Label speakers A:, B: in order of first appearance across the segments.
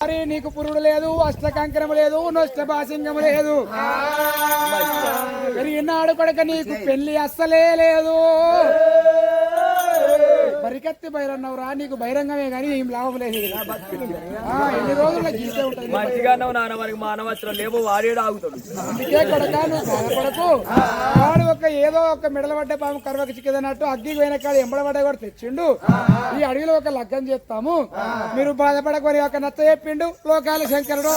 A: మరి నీకు పురుడు లేదు అష్టకంకరము లేదు నష్ట భాసింగము లేదు ఈనాడు కొడక నీకు పెళ్ళి అస్సలే లేదు. బరికత్తి బైరన్నవరా నీకు బహిరంగమే కానీ ఏం లాభం లేదు ఆ, ఎన్ని రోజుల గీతే ఉంటుంది
B: మంచిగా నాన్న మనకి లేవు వాడేడు ఆగుతాడు.
A: అందుకే కొడక నువ్వు బాధపడకు. వాడు ఒక ఏదో ఒక మెడల పడ్డ పాము కరువకి చిక్కదన్నట్టు అగ్గికి పోయిన కాదు ఎంబడబడ్డ కూడా తెచ్చిండు. ఈ అడవిలో ఒక లగ్గం చేస్తాము. మీరు బాధపడకొని ఒక నచ్చ చెప్పిండు. లోకాల శంకరుడు.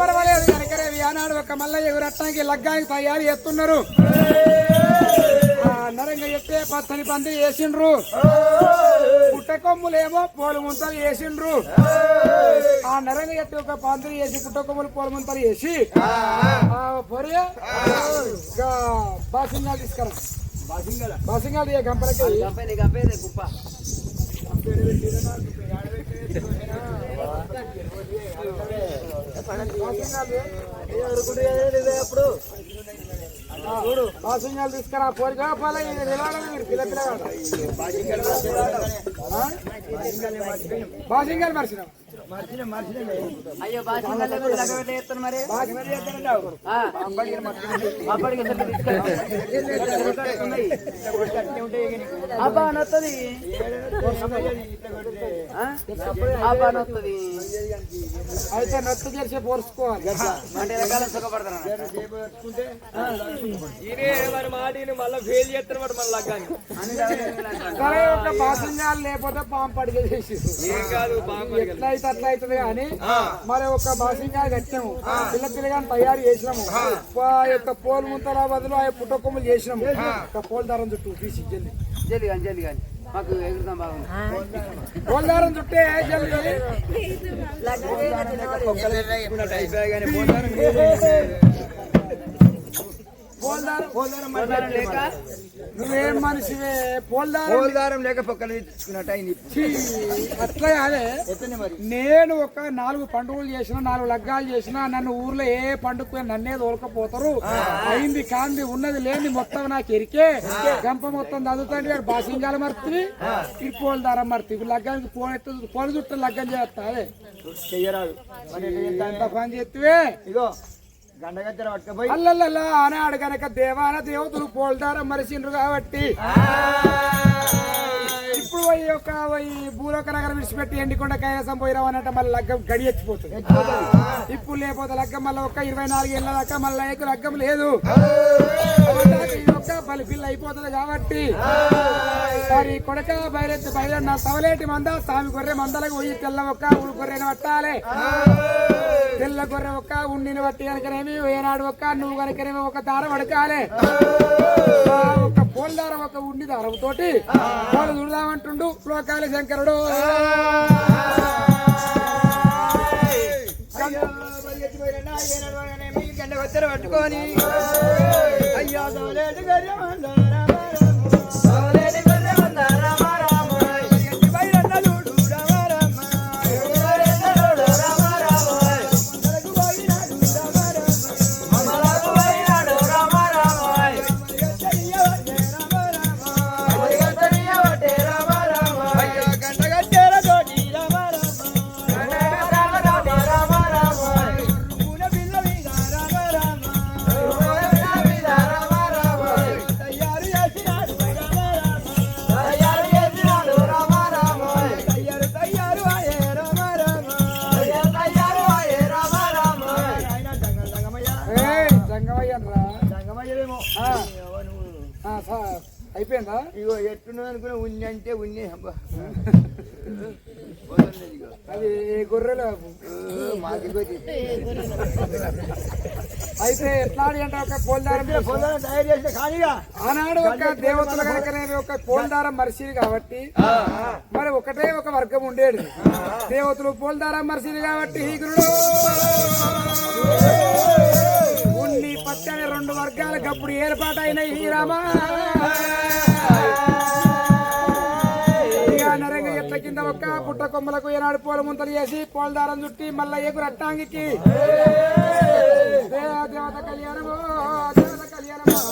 A: పర్వాలేదు కనుకరేవి. ఆనాడు ఒక మల్ల ఎగురట్టానికి లగ్గానికి తయారు చేస్తున్నారు? నరంగా చెప్తే పచ్చని పంది వేసిండ్రు పుట్టకొమ్ములేమో పోలు ముంతలు వేసిండ్రు ఆ నరంగా చెప్తే ఒక పందిరి వేసి పుట్టకొమ్ములు పోలు ముంతలు వేసి ఆ పొరే బాసింగాలు తీసుకురా బాసింగాలు బాసింగాలు తీసుకురా పోరిగా పాల నిలబడాలి మీరు పిల్ల పిల్లగాడు. బాసింగాలు మర్చిన
C: అయ్యో మరి. అబ్బా నొత్తది? అబ్బా నొత్తది.
A: అయితే నత్తు చేసి పోర్చుకోవాలి.
C: అంటే రకాల సుఖపడతాను
B: మళ్ళీ ఫెయిల్ వాడు లగ్గాన్ని.
A: లేకపోతే పాము పడిగే చేసి
B: ఏం కాదు బాగా
A: ఎట్లా అయితే అట్లా అవుతుంది కానీ మరి ఒక బాసింగా కట్టాము పిల్ల పిల్లగాని తయారు చేసినాము. ఆ. యొక్క పోలు ముంతల బదులు ఆ పుట్టకొమ్మలు చేసినాము. ఒక పోల్ దారం చుట్టూ తీసి జల్లి.
C: జల్లి కానీ జల్లి కానీ మాకు ఎగురుతాం బాగుంది
A: పోల్ దారం చుట్టే జల్లి
C: లేక
A: నువ్వేం మనిషివే? పోల్ దారం
D: పోల్దారం లేక పక్కన తెచ్చుకున్నట్టు అయింది
A: ఛీ, అట్లా కాదే. నేను ఒక నాలుగు పండుగలు చేసిన నాలుగు లగ్గాలు చేసిన నన్ను ఊర్లో ఏ పండుగ నన్నే తోలకపోతారు. అయింది కాంది ఉన్నది లేని మొత్తం నాకు ఎరికే గంప మొత్తం చదువుతాండి వాడు బాసింగాల మర్తి ఇది పోల దారం మర్తి లగ్గానికి పోనెత్తు పోలు చుట్టూ లగ్గం చేస్తా అదే.
D: చెయ్యరాదు.
A: పని
D: ఇగో
A: అల్లల్లల్లా ఆనాడు గనక దేవాన దేవతలు పోల్దారం మరిసిండ్రు కాబట్టి. ఇప్పుడు ఈ భూలోక నగరం విడిచిపెట్టి ఎండికొండ కైలాసం పోయిరావు అన్నట్టు మళ్ళీ లగ్గం గడియెచ్చిపోతుంది ఇప్పుడు లేకపోతే లగ్గం మళ్ళీ ఒక ఇరవై నాలుగు ఏళ్ళ దాకా మళ్ళీ ఏకు లగ్గం లేదు. ఈ ఒక్క బలి పిల్ల అయిపోతుంది కాబట్టి. మరి కొడక బయలెత్తి బయలు నా సవలేటి మంద సామి గొర్రె మందలకు పోయి తెల్ల ఒక్క ఊరు గొర్రెని పట్టాలి. తెల్ల గొర్రె ఒక్క ఉండిని బట్టి కనుకనేమి ఏనాడు ఒక్క నువ్వు కనుకనేమి ఒక దారం పడకాలే ఒక పోల్ దారం ఒక ఉండి దారం తోటి పోలు చూడదామంటుండు లోకాల శంకరుడు.
D: పట్టుకొని. అయ్యా ఉన్ని అబ్బా.
A: అది గొర్రెలు. అయితే ఎట్లాడి అంటే ఒక పోల్దారం
D: పొలాన్ని తయారు చేసిన ఖాళీగా
A: ఆనాడు ఒక దేవతల కనుక నేను ఒక పోల్దారం మరిసిది కాబట్టి మరి ఒకటే ఒక వర్గం ఉండేది. దేవతలు పోల్దారం మరిసిది కాబట్టి ఈ గురుడు. ఉన్ని పచ్చని రెండు వర్గాలకు అప్పుడు ఏర్పాటైన ఈ రామా. కింద ఒక్క పుట్ట కొమ్మలకు ఏనాడు పూల ముంతలు చేసి పోల్దారం చుట్టి మళ్ళా ఎగురు అట్టాంగికి దేవ- దేవత కళ్యాణము దేవత కళ్యాణము.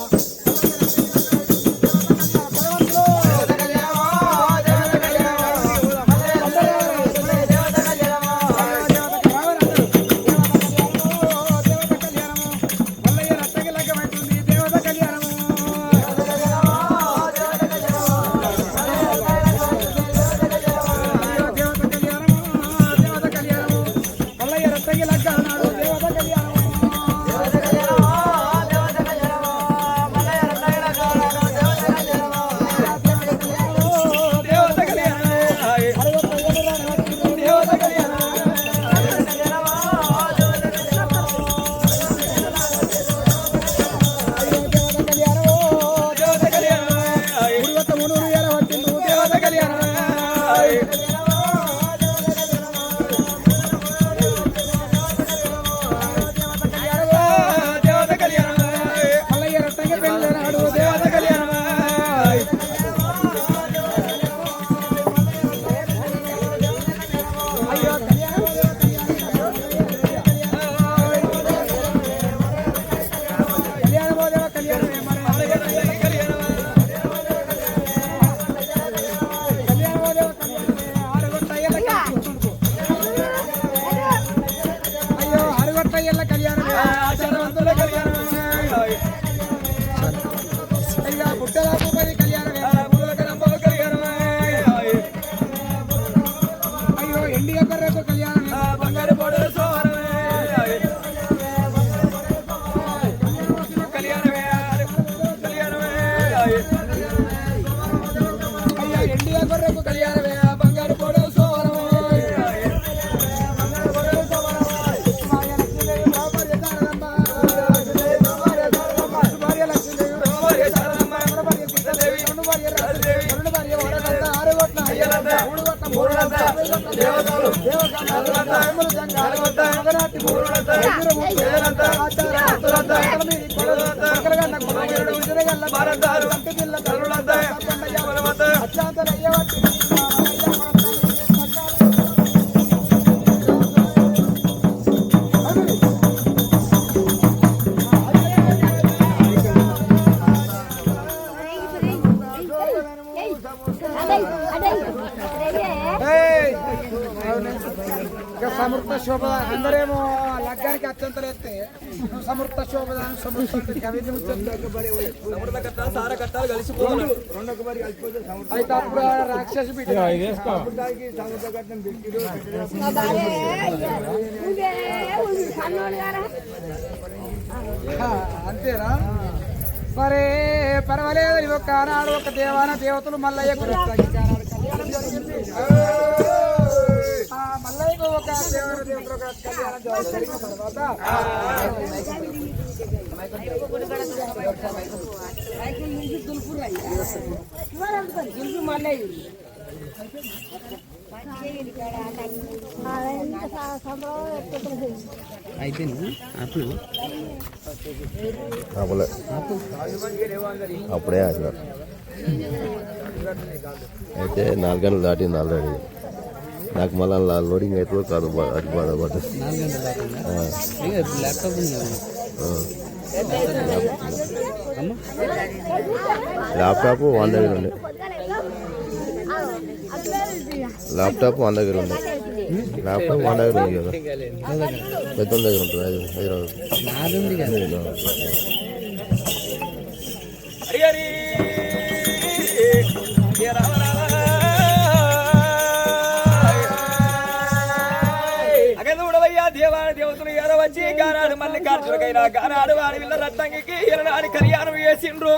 A: ఇంకా సమృద్ధ శోభదానం అందరేమో లగ్గానికి అత్యంతలు ఎత్తే సమృద్ధ శోభదానం
B: సార
A: అయితే అప్పుడు రాక్షసి అంతేనా? మరి పర్వాలేదు ఒక ఆనాడు ఒక దేవాన దేవతలు మల్లయ్య మల్లయ్యకు ఒక కళ్యాణం జరిగిన తర్వాత
E: అప్పుడే అయితే నాలుగు గంటలు దాటింది ఆల్రెడీ నాకు మళ్ళీ లోడింగ్ అవుతుందో కాదు అటు బాధ బాధపడ్డది ల్యాప్టాప్ వన్ దగ్గర ఉండే. ల్యాప్టాప్ వన్ దగ్గర ఉండే. ల్యాప్టాప్ వన్ దగ్గర ఉంది కదా. పెద్ద దగ్గర ఉంటుంది హైదరాబాద్. హైదరాబాద్
B: వచ్చి గానాడు మల్లికార్జునకైనా గానాడు వారి వీళ్ళ రత్తంగికి ఎరనాడు కళ్యాణం చేసిండ్రు.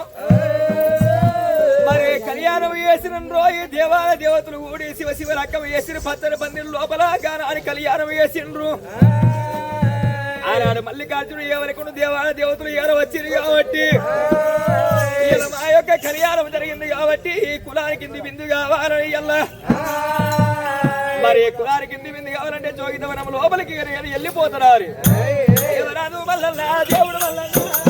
B: మరి కళ్యాణం చేసిన రోజు దేవాల దేవతలు కూడి శివ శివ రకం వేసిన పచ్చని పందిరి లోపల గానాడు కళ్యాణం చేసిండ్రు. ఆనాడు మల్లికార్జునుడు ఎవరికి దేవాల దేవతలు ఎవరు వచ్చింది కాబట్టి? మా యొక్క కళ్యాణం జరిగింది కాబట్టి ఈ కులానికి బిందు కావాలని ఇలా మరి కులానికి ఇంది బిందు కావాలంటే జోగితవనం లోపలికి వెళ్ళిపోతున్నారు. దేవుడు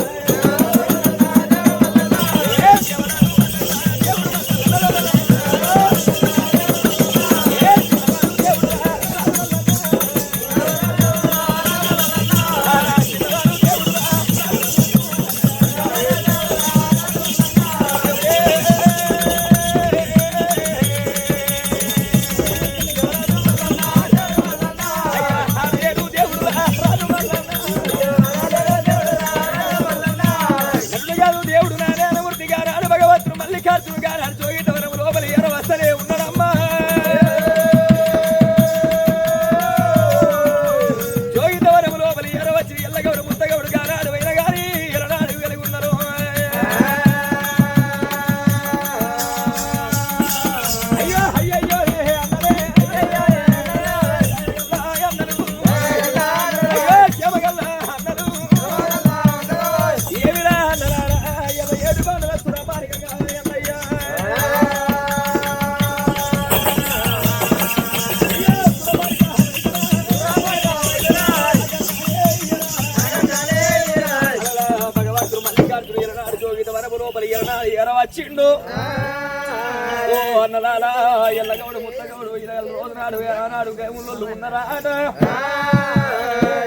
B: ఓ అన్నలాలా ఎల్లగౌడు ముత్తగౌడు ఇలా రోజు నాడు ఆనాడు గేముల్లో ఉన్నరా? ఆట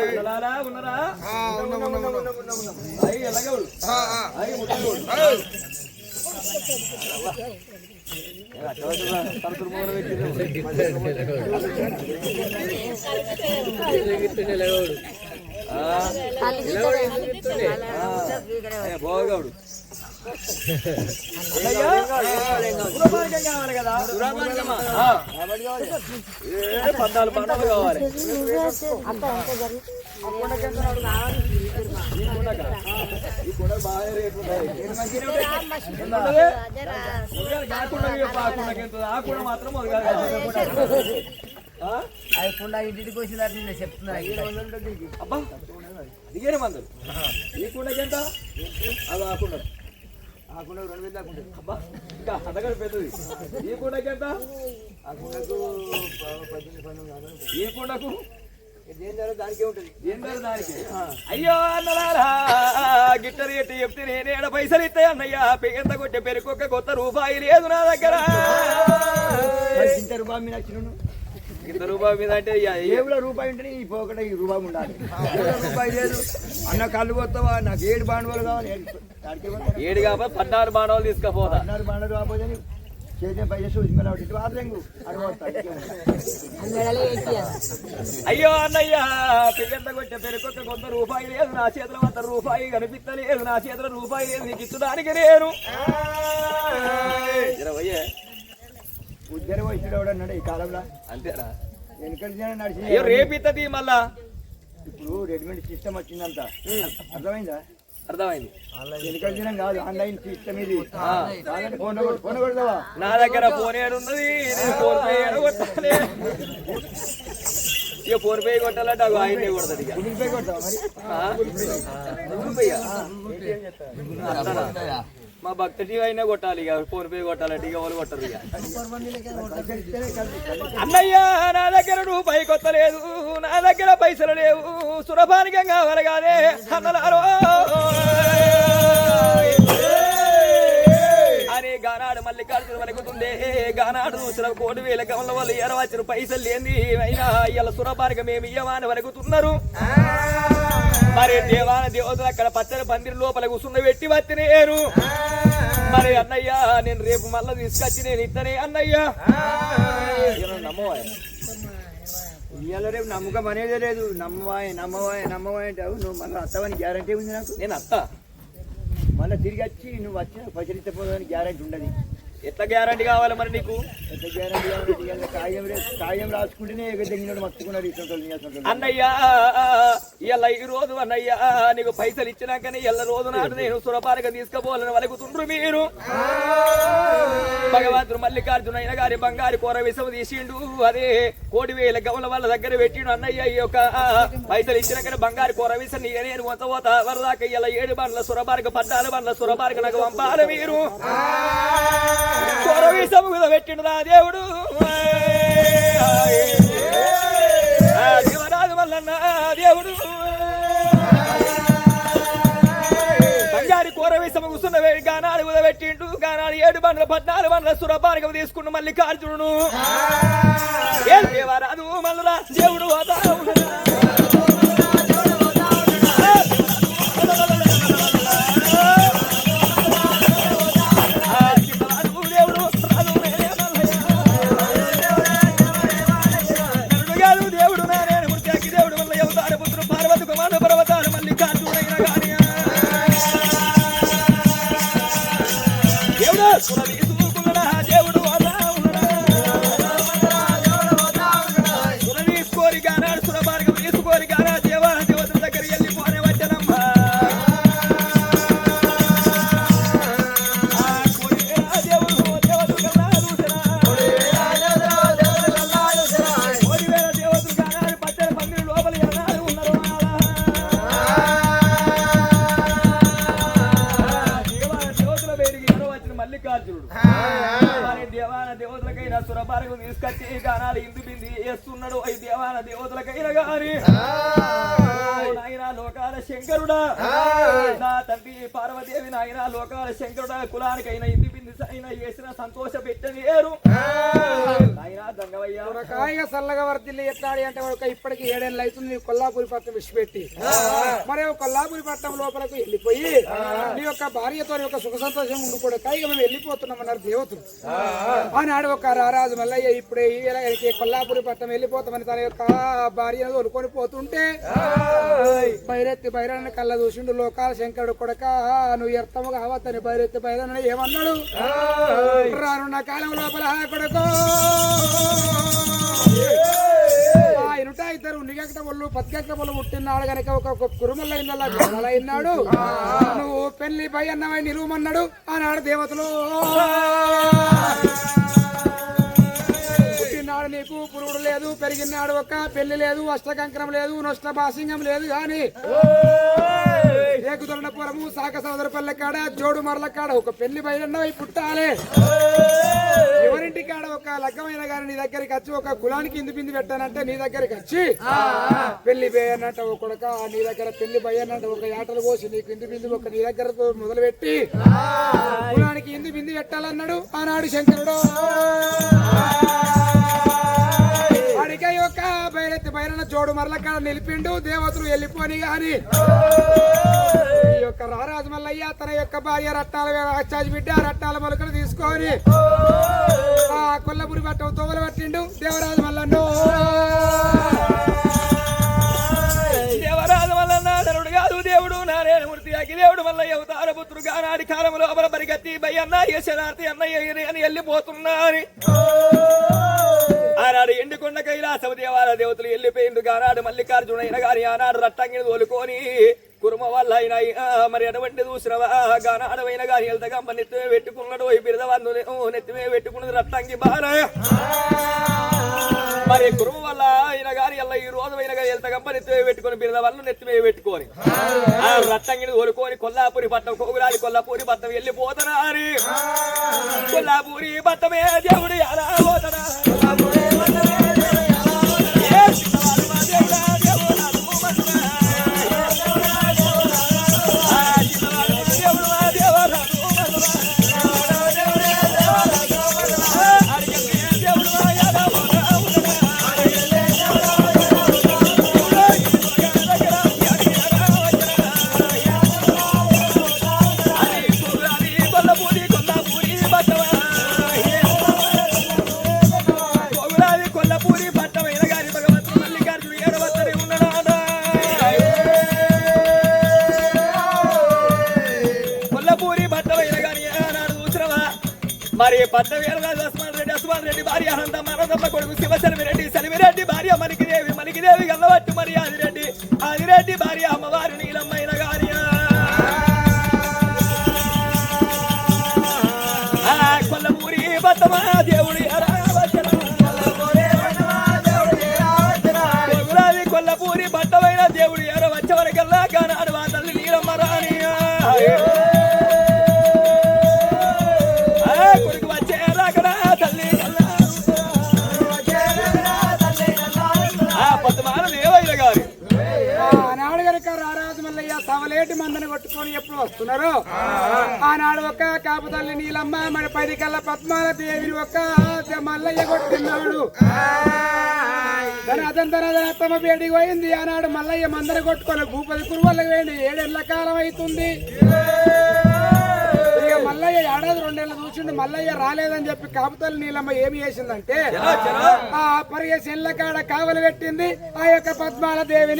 B: అన్నలాలా ఉన్నరా అయ్యి ఎల్లగౌడు అయ్యి ముత్తగౌడు భోగౌడు పద్నాలుగు కావాలి ఈ కూడా బాగా రేటు కాకుండా ఎంత మాత్రం
C: అవి ఇంటికి వచ్చిందని నేను చెప్తున్నా
B: అబ్బా దిగేరే మందు. ఈ కుండకి ఎంత అది ఆకుండా
D: ఆ కుండ రెండు వేలు దాకా ఉంటుంది
B: అబ్బా ఇంకా అంతకంటే పెద్దది. ఈ కుండకి ఎంత?
D: ఆ కుండకు ప- పద్దెనిమిది ఉంటుంది.
B: ఈ ఏం దానికి అయ్యో అన్నలారా ఎట్టి చెప్తే నేనేడ పైసలు ఇస్తాయి అన్నయ్య. పెంత కొట్టే పెరుకొక్క కొత్త రూపాయి లేదు నా దగ్గర.
D: ఇంత రూపాయి మీద
B: ఇంత రూపాయి మీద అంటే.
D: జేబులో రూపాయి ఉంటేనే ఈ పోకట ఈ రూపాయి ఉండాలి. రూపాయి లేదు. అన్న కళ్ళు పోతావా? నాకు ఏడు బాండవాళ్ళు కావాలి. ఏడు-
B: కాబట్టి పద్నాలుగు బాణాలు తీసుకపోతా.
D: పద్నాలుగు వాదరంగు అడగొస్తా
B: అయ్యో అన్నయ్య పెంత కొట్టే పెరుకొక్క కొంత రూపాయి లేదు. నా చేతిలో అంత రూపాయి కనిపిస్తలేదు. నా చేతిలో రూపాయి లేదు. నీకు ఇచ్చడానికి నేను.
D: ఉద్యోగం వచ్చిన వాడు అన్నాడు ఈ కాలంలో.
B: అంతేనా?
D: వెనకటి జనం నడిచి
B: రేపిత్తది మళ్ళా.
D: ఇప్పుడు రెడీమేడ్ సిస్టమ్ వచ్చిందంట. అర్థమైందా?
B: అర్థమైంది.
D: కాదు ఆన్లైన్ సిస్టమ్ ఇది. ఫోన్ ఫోన్ కొడతావా?
B: నా దగ్గర ఫోన్ ఏడున్నది నేను ఫోన్ పే కొట్టాలి. ఇక ఫోన్ పే కొట్టాలంటే అవి ఆయనే కొడతాడు ఇక.
D: గూగుల్ పే కొడతావా మరి?
B: Google Pay? మా భక్తి అయినా కొట్టాలి ఇక ఫోన్ పే కొట్టాలంటే ఇక వాళ్ళు కొట్టరు ఇక. అన్నయ్య నా దగ్గర రూపాయి కొత్తలేదు నా దగ్గర పైసలు లేవు సురభానికం కావాలగానే కాదే అన్నలారో. గానాడు మల్లికార్జున వరకుతుండే గానాడు చూసిన కోటి వేల గమల వాళ్ళు ఎరవచ్చిన పైసలు లేని అయినా ఇలా సురభానికం మేము అని వరకుతున్నారు మరి దేవాన దేవతలు అక్కడ పచ్చని పందిరి లోపల కూర్చున్న పెట్టి నేను మరి అన్నయ్య నేను రేపు మళ్ళీ తీసుకొచ్చి నేను ఇత్తనే అన్నయ్య. నమ్మవా
D: ఇవాళ రేపు నమ్మకం అనేదే లేదు. నమ్మవాయి నమ్మవాయి నమ్మవాయి అంటావు నువ్వు మళ్ళీ వస్తావని గ్యారంటీ ఉంది నాకు.
B: నేను అత్త.
D: మళ్ళీ తిరిగి వచ్చి నువ్వు వచ్చిన పచరితపోదని గ్యారంటీ ఉండదు.
B: ఎట్లా గ్యారంటీ కావాలి మరి నీకు? అన్నయ్య ఇలా ఈ రోజు అన్నయ్య నీకు పైసలు ఇచ్చినాకనే ఎల్ల రోజు నాడు నేను సురపారక తీసుకుపోవాలని వలుకుతుండ్రు మీరు. భగవంతుడు మల్లికార్జున అయిన గారి బంగారు కూర విషం తీసిండు. అదే కోటి వేల గమల వాళ్ళ దగ్గర పెట్టిండు అన్నయ్య ఈ యొక్క పైసలు ఇచ్చినాకనే బంగారు కూర విషం నీ నేను పోతా వరదాకా ఇలా ఏడు బండ్ల సురపారక పద్నాలుగు బండ్ల సురపారక నాకు పంపాలి మీరు. కూర పెట్టిండు రా దేవుడు. శివరాజు వల్లన్న దేవుడు. బంగారి కూర వేసమ కూర్చున్న వేడి గానాలు కుదబెట్టిండు గానాలు ఏడు బండ్ల పద్నాలుగు బండ్ల సురపానికం తీసుకుంటూ మళ్ళీ కార్జును ఏ దేవరాజు మల్లురా దేవుడు పోతా మల్లికార్జునుడు దేవాన దేవతలకైనా సురపారకు తీసుకొచ్చి గానాలు ఇందు బింది వేస్తున్నాడు ఈ దేవాన దేవతలకైనా గాని. నాయనా లోకాల శంకరుడా. నా తండ్రి పార్వదేవి నాయన లోకాల శంకరుడా. కులానికైనా ఇంది బింది అయినా వేసిన సంతోష పెట్టని ఏరు. నాయనా దంగవయ్యా
A: చల్లగా వర్దిల్లి ఎట్లాడి అంటే ఒక ఇప్పటికి ఏడేళ్ళు అవుతుంది. కొల్లాపూరి పట్టణం విడిచిపెట్టి. మరి కొల్లాపూరి పట్టణం లోపలకు వెళ్ళిపోయి నీ యొక్క భార్యతో యొక్క సుఖ సంతోషం ఉండుకోడు కాయిగా మేము వెళ్ళిపోతున్నాం అన్నారు దేవతలు. ఆనాడు ఒక రారాజు మల్లయ్య ఇప్పుడే కొల్లాపూరి పట్టణం వెళ్ళిపోతామని తన యొక్క భార్యను తోలుకొని పోతుంటే బైరెత్తి బైరన్న కళ్ళ చూసిండు లోకాల శంకరుడు కొడక నువ్వు ఎర్తము కావద్దని బైరెత్తి బైరన్న ఏమన్నాడు? రానున్న కాలం లోపల కొడకో ఆయనుట ఇద్దరు. నిగెక్ట వాళ్ళు పత్కెక్ట వాళ్ళు పుట్టినాడు గనక ఒక కురుమల్ల ఇళ్ళ నువ్వు పెళ్ళి పై అన్నమై నిలువమన్నాడు ఆనాడు దేవతలు. పుట్టినాడు నీకు పురుగుడు లేదు పెరిగినాడు ఒక పెళ్ళి లేదు అష్టకంకరం లేదు నష్ట భాసింగం లేదు గాని ఏకుదొరణ పురము సాక సోదర పల్లె కాడ జోడు మరల కాడ ఒక పెళ్ళి బయలున్నవి పుట్టాలి. ఎవరింటి కాడ ఒక లగ్గమైన గాని నీ దగ్గరికి వచ్చి ఒక కులానికి ఇందు బింది పెట్టానంటే నీ దగ్గరికి వచ్చి పెళ్ళి పోయన్నట్టు ఒక కొడక నీ దగ్గర పెళ్ళి పోయన్నట్టు ఒక ఆటలు పోసి నీకు ఇందు బిందు ఒక నీ దగ్గర మొదలు పెట్టి కులానికి ఇందు బింది పెట్టాలన్నాడు ఆనాడు శంకరుడు. వాడికే యొక్క బయలెత్తి బయలున్న జోడు మరల కాడ నిలిపిండు దేవతలు వెళ్ళిపోని గాని. ఈ యొక్క రారాజు మల్లయ్య తన యొక్క భార్య రట్టాల అచ్చాజి బిడ్డ రట్టాల మొలకలు తీసుకొని ఆ కొల్లపురి పట్టం తోమలు పట్టిండు. దేవరాజు మల్లన్నో
B: దేవరాజు వల్ల నరుడు కాదు దేవుడు నారాయణ మూర్తి అకి దేవుడు వల్ల అవతార పుత్రుగా నాడి కాలం లోపల పరిగెత్తి బయ్యన్న యశనార్థి అన్నయ్య అని వెళ్ళిపోతున్నా అని ఆనాడు ఎండుకొండ కైలాసవ దేవాల దేవతలు వెళ్ళిపోయిండు ఆనాడు అయిన గాని ఆనాడు రట్టంగిని తోలుకొని కురుమ వల్ల అయిన ఆ, మరి అటువంటి చూసినవా గానాడమైన గాని వెళ్తగమ్మ నెత్తిమే పెట్టుకున్నాడు. ఈ బిరదవాళ్ళు నెత్తిమే పెట్టుకున్నది రట్టంగి బాగా మరి కురుమ వల్ల అయిన గాని ఎల్ల ఈ రోజు అయిన గాని వెళ్తగమ్మ నెత్తిమే పెట్టుకొని బిరద వల్ల నెత్తిమే పెట్టుకొని ఆ రట్టంగిని తోలుకొని కొల్లాపూరి పట్టం కోగురాలి కొల్లాపూరి పట్టం వెళ్ళిపోతారా కొల్లాపూరి పట్టమే దేవుడు అలా మరి పట్ట వీరరాజు అస్మాన్ రెడ్డి అస్మాన్ రెడ్డి భార్య అనంత మనదమ్మ కొడుకు శివశర్మి రెడ్డి సెలిమిరెడ్డి భార్య మలికిదేవి మలికిదేవి గల్లవట్టు మరి ఆదిరెడ్డి. ఆదిరెడ్డి భార్య అమ్మవారి నీలమ్మైన
A: కొట్టుకొని ఎప్పుడు వస్తున్నారు? ఆనాడు ఒక కాపుతల్లి నీలమ్మ మరి పది కళ్ళ పద్మాల దేవిని ఒక మల్లయ్య కొట్టినాడు. తన అదంతర అత్తమ్మ పోయింది. ఆనాడు మల్లయ్య మందర కొట్టుకొని భూపతి కురువల్లకి వేయండి ఏడేళ్ళ కాలం అవుతుంది. ఇక మల్లయ్య ఏడాది రెండేళ్ళు చూసిండు. మల్లయ్య రాలేదని చెప్పి కాపుతల్లి నీలమ్మ ఏమి చేసిందంటే ఆ పరిగె చెల్ల కాడ కావలి పెట్టింది. ఆ యొక్క పద్మాల దేవిని